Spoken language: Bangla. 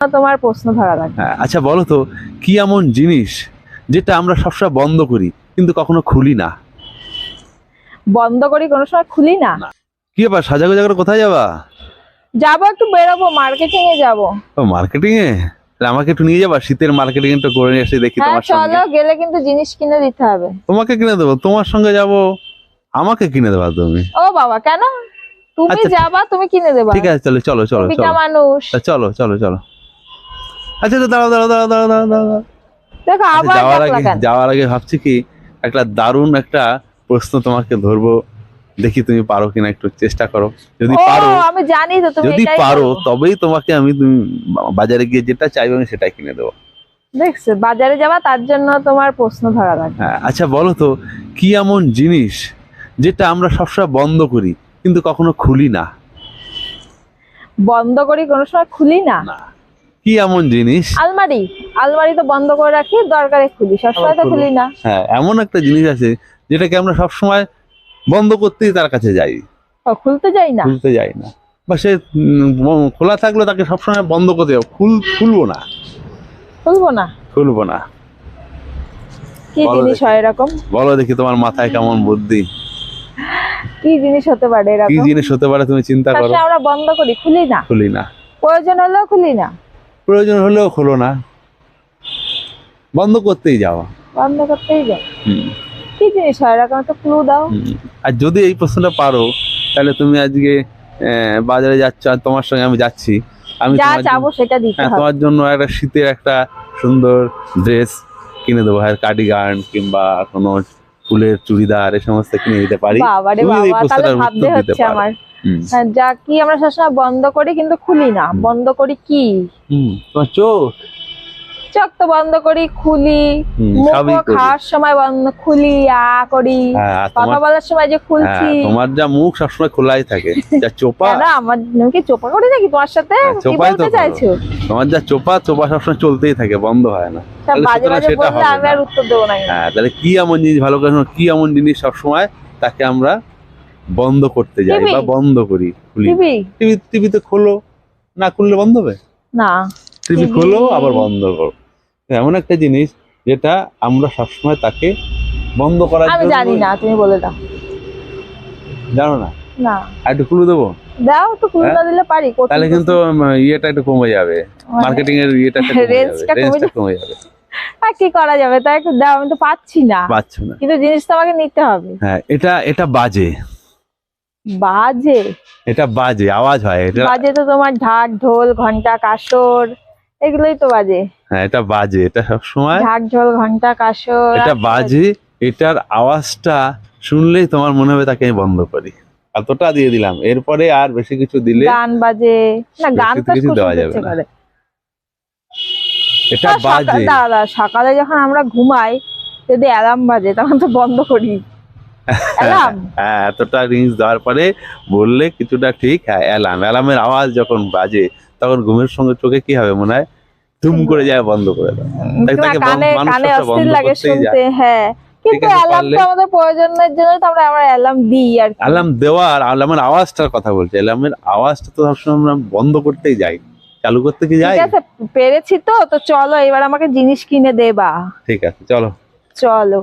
তোমার প্রশ্ন ধরা লাগবে। হ্যাঁ আচ্ছা বলো তো কি এমন জিনিস যেটা আমরা সবসময় বন্ধ করি কিন্তু কখনো খুলি না? বন্ধ করি কোনো সময় খুলি না? কি ব্যাপার সাজাগো জায়গাটা কোথায় যাবা? যাব একটু বেরোবো মার্কেটিং এ যাব। মার্কেটিং এ? আমাকে একটু নিয়ে যাবা শীতের মার্কেটিং একটু করে নিয়ে এসে দেখি হ্যাঁ তোমার সঙ্গে। চলো গেলে কিন্তু জিনিস কিনে দিতে হবে। তোমাকে কিনে দেবো তোমার সঙ্গে যাব আমাকে কিনে দেবা তুমি। ও বাবা কেন? তুমি আচ্ছা, যাবা তুমি কিনে দেবা। ঠিক আছে চলো চলো চলো। মানুষ। চলো চলো চলো। আচ্ছা তো দাঁড়াও দাঁড়াও দাঁড়াও দাঁড়াও দাঁড়াও দাঁড়াও। দেখো আচ্ছা, আবার যাওয়ার আগে যাওয়ার আগে ভাবছি কি একটা দারুণ একটা প্রশ্ন তোমাকে ধরবো। দেখি তুমি পারো কিনা একটু চেষ্টা করো। যদি পারো আমি জানি তো তুমি যদি পারো তবেই তোমাকে আমি তুমি বাজারে গিয়ে যেটা চাইবে আমি সেটাই কিনে দেবো। দেখছ বাজারে যাবা তার জন্য তোমার প্রশ্ন ধরা লাগবে। হ্যাঁ আচ্ছা বলো তো কি এমন জিনিস যেটা আমরা সবসময় বন্ধ করি কিন্তু কখনো খুলি না? বন্ধ করি কোনো সময় খুলি না? না। কি এমন জিনিস? আলমারি। আলমারি তো বন্ধ করে রাখি দরকারে খুলি সবসময় তো খুলি। না। হ্যাঁ এমন একটা জিনিস আছে যেটাকে আমরা সবসময় বন্ধ করতেই তার কাছে যাই। খুলতে যাই না? খুলতে যাই না। বা সে খোলা থাকলে তাকে সবসময় বন্ধ করতে যাব খুল খুলবো না। খুলবো না? খুলবো না। কি জিনিস হয় এরকম? বলো দেখি তোমার মাথায় কেমন বুদ্ধি। কি জিনিস হতে পারে কি এরকম? জিনিস হতে পারে তুমি চিন্তা করো। আমরা বন্ধ করি খুলি না। খুলি না। প্রয়োজন হলেও খুলি না। প্রয়োজন হলেও খোলো না। বন্ধ করতেই যাওয়া বন্ধ করতেই হুম, কি জিনিস হয়? এরকম একটা ক্লু দাও। আর যদি এই প্রশ্নটা পারো তাহলে তুমি আজকে বাজারে যাচ্ছ আর তোমার সঙ্গে আমি যাচ্ছি। আমি যা তোমার জন্য- চাবো সেটা দিতে হ্যাঁ হবে। তোমার জন্য একটা শীতের একটা সুন্দর ড্রেস কিনে দেবো। হ্যাঁ কার্ডিগান কিংবা কোনো ফুলের চুড়িদার এই সমস্ত কিনে দিতে পারি। বাবা রে বাবা তাহলে ভাবতে হচ্ছে আমার। যা কি আমরা সবসময় বন্ধ করি কিন্তু খুলি না। বন্ধ করি কি? চোখ? চোখ তো বন্ধ করি খুলি। মুখ খাওয়ার সময় বন্ধ খুলি আ করি। হ্যাঁ কথা তোমার বলার সময় যে খুলছি। হ্যাঁ, তোমার যা মুখ সবসময় খোলাই থাকে। যা চোপা? কেন? আমার কি চোপা করি নাকি তোমার সাথে? হ্যাঁ, কি বলতে চাইছো? তোমার যা চোপা চোপা সবসময় চলতেই থাকে বন্ধ হয় না। সেটা হবে না। উত্তর দেবো না হ্যাঁ তাহলে কি এমন জিনিস ভালো করে কি এমন জিনিস সবসময় তাকে আমরা বন্ধ করতে যাই বা বন্ধ করি খুলি। টিভি? টিভি টিভিতে খোলো। না খুললে বন্ধ হবে? না। টিভি খোলো আবার বন্ধ করো। এমন একটা জিনিস যেটা আমরা সবসময় তাকে বন্ধ করার আমি জানি না তুমি বলে দাও। জানো না? না। একটু খুলে দেবো? দাও তো খুলে হ্যাঁ? না দিলে পারি তাহলে কিন্তু ইয়েটা একটু কমে যাবে। মানে- মার্কেটিং এর ইয়েটা রেঞ্জটা। কমে যাবে আর কি করা যাবে? তাই একটু দাও আমি তো পাচ্ছি না। পাচ্ছ না। কিন্তু জিনিস তো আমাকে নিতে হবে। হ্যাঁ এটা এটা বাজে। বাজে? এটা বাজে আওয়াজ হয় এটা বাজে তো তোমার ঢাক ঢোল ঘণ্টা কাসর এগুলোই তো বাজে। হ্যাঁ এটা বাজে এটা সবসময় ঢাক ঢোল ঘণ্টা কাসর এটা বাজে এটার আওয়াজটা শুনলেই তোমার মনে হবে তাকে আমি বন্ধ করি। এতটা দিয়ে দিলাম এরপরে আর বেশি কিছু দিলে গান বাজে। না গান তো কিছু দেওয়া যাবে না। এটা বাজে। দাঁড়া সকালে যখন আমরা ঘুমাই যদি অ্যালার্ম বাজে তখন তো বন্ধ করি। হ্যাঁ এতটা রিংস দেওয়ার পরে বললে কিছুটা ঠিক হ্যাঁ অ্যালার্ম। অ্যালার্মের আওয়াজ যখন বাজে তখন ঘুমের সঙ্গে চোখে কি হবে মনে হয়? ধুম করে যায় বন্ধ করে দাও হ্যাঁ। কিন্তু অ্যালার্ম তো আমাদের প্রয়োজনের জন্য তো আমরা আমরা অ্যালার্ম দিই আর অ্যালার্ম দেওয়ার অ্যালার্মের আওয়াজটার কথা বলছি। অ্যালার্মের আওয়াজটা তো সবসময় আমরা বন্ধ করতেই যাই। চালু করতে কি যাই? ঠিক আছে পেরেছি তো তো চলো এবার আমাকে জিনিস কিনে দেবা। ঠিক আছে চলো। চলো।